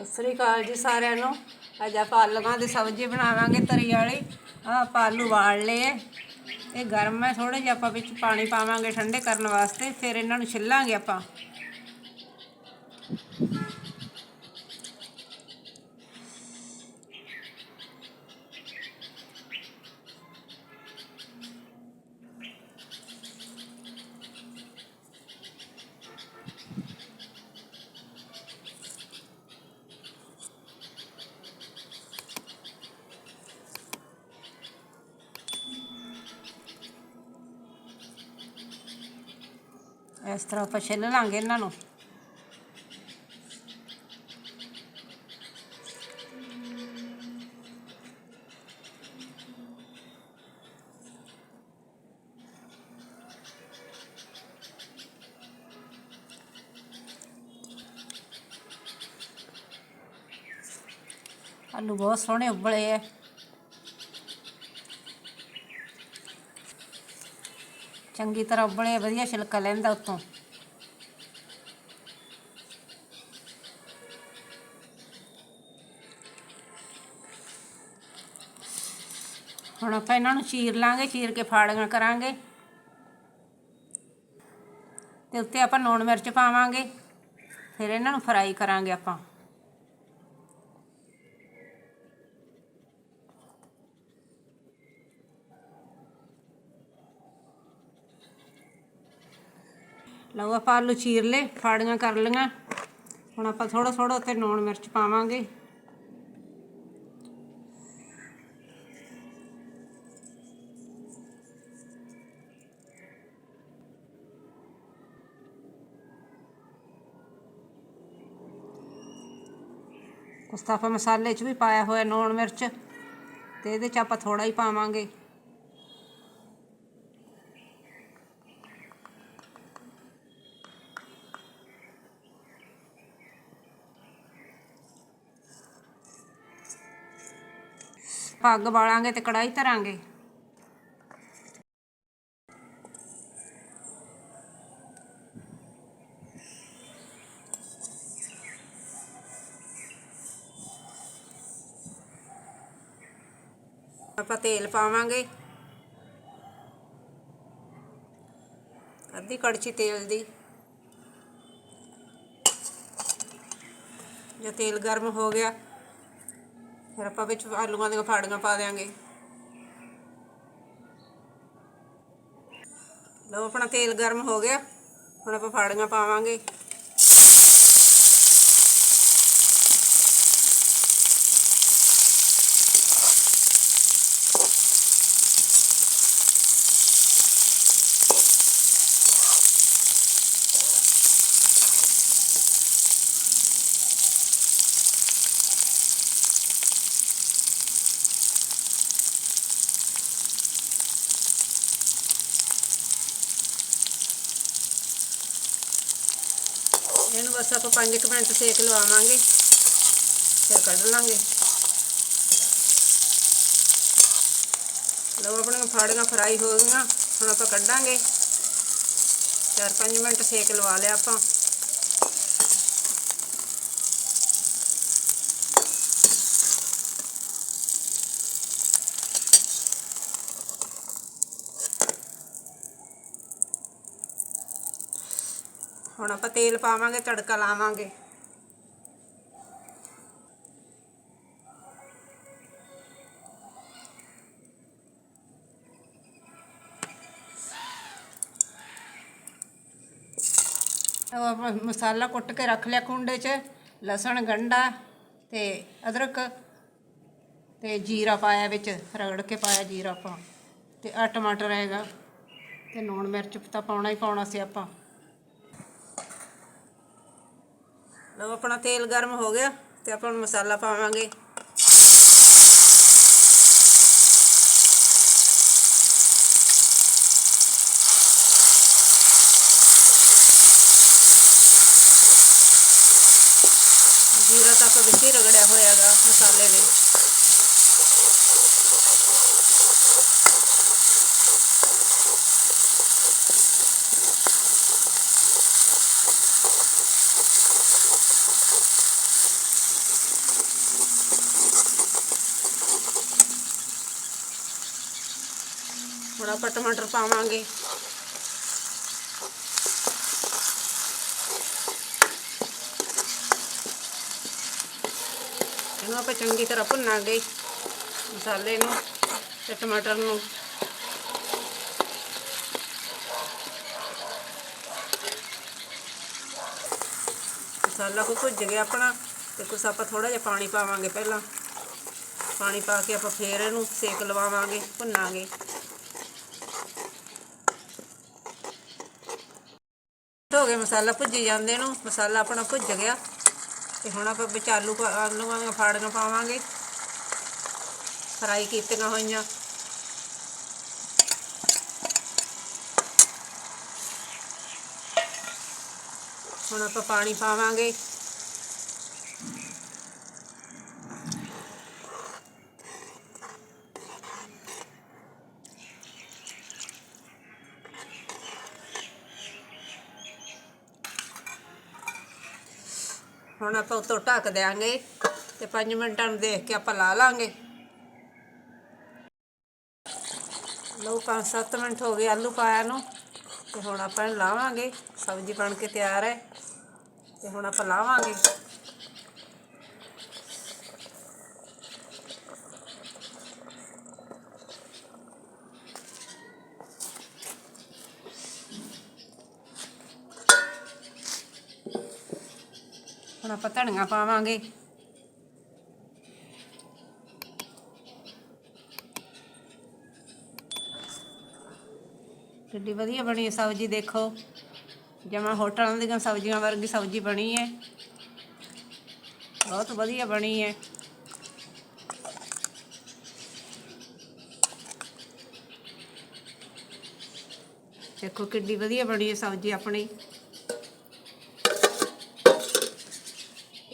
ਸਤਿ ਸ੍ਰੀ ਅਕਾਲ ਜੀ ਸਾਰਿਆਂ ਨੂੰ। ਅੱਜ ਆਪਾਂ ਆਲੂਆਂ ਦੀ ਸਬਜ਼ੀ ਬਣਾਵਾਂਗੇ ਤਰੀ ਵਾਲੀ। ਆਹ ਆਪਾਂ ਆਲੂ ਵਾਲ ਲਏ ਇਹ ਗਰਮ ਹੈ ਥੋੜੇ ਜਿਹਾ, ਆਪਾਂ ਵਿੱਚ ਪਾਣੀ ਪਾਵਾਂਗੇ ਠੰਡੇ ਕਰਨ ਵਾਸਤੇ, ਫਿਰ ਇਹਨਾਂ ਨੂੰ ਛਿੱਲਾਂਗੇ ਆਪਾਂ। ਇਸ ਤਰ੍ਹਾਂ ਆਪਾਂ ਛਿੱਲ ਲਾਂਗੇ ਇਹਨਾਂ ਨੂੰ ਆਲੂ ਬਹੁਤ ਸੋਹਣੇ ਉਬਲੇ ਐ ਚੰਗੀ ਤਰ੍ਹਾਂ ਉਬਲੇ, ਵਧੀਆ ਛਿਲਕਾ ਲੈਂਦਾ ਉੱਤੋਂ। ਹੁਣ ਆਪਾਂ ਇਹਨਾਂ ਨੂੰ ਚੀਰ ਲਾਂਗੇ, ਚੀਰ ਕੇ ਫਾੜੀਆਂ ਕਰਾਂਗੇ। ਤੇ ਉੱਤੇ ਆਪਾਂ ਲੂਣ ਮਿਰਚ ਪਾਵਾਂਗੇ। ਫਿਰ ਇਹਨਾਂ ਨੂੰ ਫਰਾਈ ਕਰਾਂਗੇ ਆਪਾਂ। ਲਓ ਆਪਾਂ ਆਲੂ ਚੀਰ ਲਏ, ਫਾੜੀਆਂ ਕਰ ਲਈਆਂ। ਹੁਣ ਆਪਾਂ ਥੋੜਾ ਥੋੜਾ ਉੱਤੇ ਲੂਣ ਮਿਰਚ ਪਾਵਾਂਗੇ। ਕੁਛ ਆਪਾਂ ਮਸਾਲੇ 'ਚ ਵੀ ਪਾਇਆ ਹੋਇਆ ਲੂਣ ਮਿਰਚ, ਤੇ ਇਹਦੇ 'ਚ ਆਪਾਂ ਥੋੜਾ ਹੀ ਪਾਵਾਂਗੇ। ਪੱਗ ਬਾਲਾਂਗੇ ਤੇ ਕੜਾਈ ਧਰਾਂਗੇ। ਆਪਾਂ ਤੇਲ ਪਾਵਾਂਗੇ। ਅੱਧੀ ਕੜਛੀ ਤੇਲ ਦੀ। ਜੇ ਤੇਲ ਗਰਮ ਹੋ ਗਿਆ ਫਿਰ ਆਪਾਂ ਵਿੱਚ ਆਲੂਆਂ ਦੀਆਂ ਫਾੜੀਆਂ ਪਾ ਦਿਆਂਗੇ। ਲਓ ਆਪਣਾ ਤੇਲ ਗਰਮ ਹੋ ਗਿਆ। ਹੁਣ ਆਪਾਂ ਫਾੜੀਆਂ ਪਾਵਾਂਗੇ। ਇਹਨੂੰ ਬਸ ਆਪਾਂ 5 ਮਿੰਟ ਸੇਕ ਲਵਾਵਾਂਗੇ, ਫਿਰ ਕੱਢ ਲਾਂਗੇ। ਲਓ ਆਪਣੀਆਂ ਫਾੜੀਆਂ ਫਰਾਈ ਹੋ ਗਈਆਂ, ਹੁਣ ਆਪਾਂ ਕੱਢਾਂਗੇ। 4-5 ਮਿੰਟ ਸੇਕ ਲਵਾ ਲਿਆ ਆਪਾਂ। ਹੁਣ ਆਪਾਂ ਤੇਲ ਪਾਵਾਂਗੇ, ਤੜਕਾ ਲਾਵਾਂਗੇ। ਆਪਾਂ ਮਸਾਲਾ ਕੁੱਟ ਕੇ ਰੱਖ ਲਿਆ ਕੁੰਡੇ 'ਚ, ਲਸਣ, ਗੰਢਾ ਤੇ ਅਦਰਕ ਤੇ ਜੀਰਾ ਪਾਇਆ ਵਿੱਚ, ਰਗੜ ਕੇ ਪਾਇਆ ਜੀਰਾ ਆਪਾਂ। ਤੇ ਆ ਟਮਾਟਰ ਹੈਗਾ ਤੇ ਲੂਣ ਮਿਰਚ ਤਾਂ ਪਾਉਣਾ ਹੀ ਪਾਉਣਾ ਸੀ ਆਪਾਂ। ਲਓ ਆਪਣਾ ਤੇਲ ਗਰਮ ਹੋ ਗਿਆ ਤੇ ਆਪਾਂ ਮਸਾਲਾ ਪਾਵਾਂਗੇ। ਜੀਰਾ ਤਾਂ ਆਪਾਂ ਵਿੱਚ ਹੀ ਰਗੜਿਆ ਹੋਇਆਗਾ ਮਸਾਲੇ ਦੇ ਹੁਣ ਆਪਾਂ ਟਮਾਟਰ ਪਾਵਾਂਗੇ। ਇਹਨੂੰ ਆਪਾਂ ਚੰਗੀ ਤਰ੍ਹਾਂ ਭੁੰਨਾਂਗੇ ਮਸਾਲੇ ਨੂੰ ਤੇ ਟਮਾਟਰ ਨੂੰ। ਮਸਾਲਾ ਕੋ ਭੁੱਜ ਗਿਆ ਆਪਣਾ ਤੇ ਕੁਛ ਆਪਾਂ ਥੋੜਾ ਜਿਹਾ ਪਾਣੀ ਪਾਵਾਂਗੇ ਪਹਿਲਾਂ। ਪਾਣੀ ਪਾ ਕੇ ਆਪਾਂ ਫੇਰ ਇਹਨੂੰ ਸੇਕ ਲਵਾਵਾਂਗੇ, ਭੁੰਨਾਂਗੇ। ਹੋ ਗਿਆ ਮਸਾਲਾ ਭੁੱਜੀ ਜਾਂਦੇ ਨੂੰ, ਮਸਾਲਾ ਆਪਣਾ ਭੁੱਜ ਗਿਆ। ਤੇ ਹੁਣ ਆਪਾਂ ਵਿੱਚ ਆਲੂ ਆਲੂਆਂ ਫਾੜਨ ਪਾਵਾਂਗੇ। ਫਰਾਈ ਕੀਤੀਆਂ ਹੋਈਆਂ। ਹੁਣ ਆਪਾਂ ਪਾਣੀ ਪਾਵਾਂਗੇ। ਹੁਣ ਆਪਾਂ ਉੱਤੋਂ ਢੱਕ ਦਿਆਂਗੇ ਤੇ 5 ਮਿੰਟਾਂ ਨੂੰ ਦੇਖ ਕੇ ਆਪਾਂ ਲਾ ਲਾਂਗੇ। ਲਓ 5-7 ਮਿੰਟ ਹੋ ਗਏ ਆਲੂ ਪਾਇਆ ਨੂੰ ਤੇ ਹੁਣ ਆਪਾਂ ਲਾਵਾਂਗੇ। ਸਬਜ਼ੀ ਬਣ ਕੇ ਤਿਆਰ ਹੈ ਤੇ ਹੁਣ ਆਪਾਂ ਲਾਵਾਂਗੇ। ਹੁਣ ਆਪਾਂ ਧਨੀਆ ਪਾਵਾਂਗੇ। ਕਿੱਡੀ ਵਧੀਆ ਬਣੀ ਹੈ ਸਬਜ਼ੀ, ਦੇਖੋ। ਜਮਾ ਹੋਟਲਾਂ ਦੀਆਂ ਸਬਜ਼ੀਆਂ ਵਰਗੀ ਸਬਜ਼ੀ ਬਣੀ ਹੈ। ਬਹੁਤ ਵਧੀਆ ਬਣੀ ਹੈ। ਦੇਖੋ ਕਿੱਡੀ ਵਧੀਆ ਬਣੀ ਹੈ ਸਬਜ਼ੀ ਆਪਣੀ।